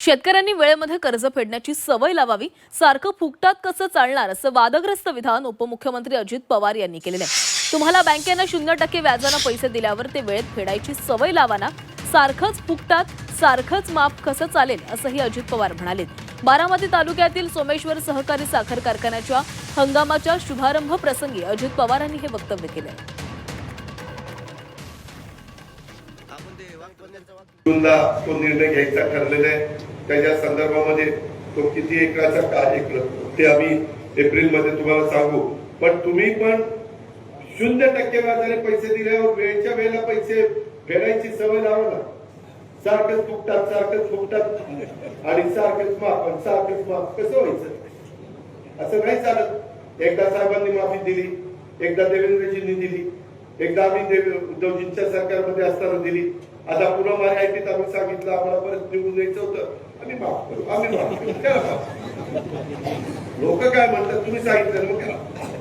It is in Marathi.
शेतकऱ्यांनी वेळेमध्ये कर्ज फेडण्याची सवय लावावी सारखं फुकटात कसं चालणार असं वादग्रस्त विधान उपमुख्यमंत्री अजित पवार यांनी केलेलं आहे. तुम्हाला बँकेनं शून्य टक्के व्याजानं पैसे दिल्यावर ते वेळेत फेडायची सवय लावा ना सारखंच फुकटात सारखंच माफ कसं चालेल असंही अजित पवार म्हणाले. बारामती तालुक्यातील सोमेश्वर सहकारी साखर कारखान्याच्या हंगामाच्या शुभारंभ प्रसंगी अजित पवारांनी हे वक्तव्य केलंय. दोनदा तो निर्णय घ्यायचा ठरलेला आहे. त्याच्या संदर्भामध्ये तो किती एकराचा काय एकर ते आम्ही एप्रिलमध्ये तुम्हाला सांगू. पण तुम्ही पण शून्य टक्के व्याजाने पैसे दिल्यावर वेळच्या वेळेला पैसे फेडायची सवय लावा ना. सारखंच फुकतात सारखंच फुकतात आणि सारखंच माफ आणि सारखंच माफ. कसं व्हायचं? असं नाही चालत. एकदा साहेबांनी माफी दिली एकदा देवेंद्रजींनी दिली. एकदा आम्ही ते उद्धवजींच्या सरकारमध्ये असताना दिली. आता पुन्हा मराठीत आम्ही सांगितलं आम्हाला परत निवडून द्यायचं होतं. आम्ही माफ करू आम्ही माफ करू. लोक काय म्हणतात तुम्ही सांगितलं मग करा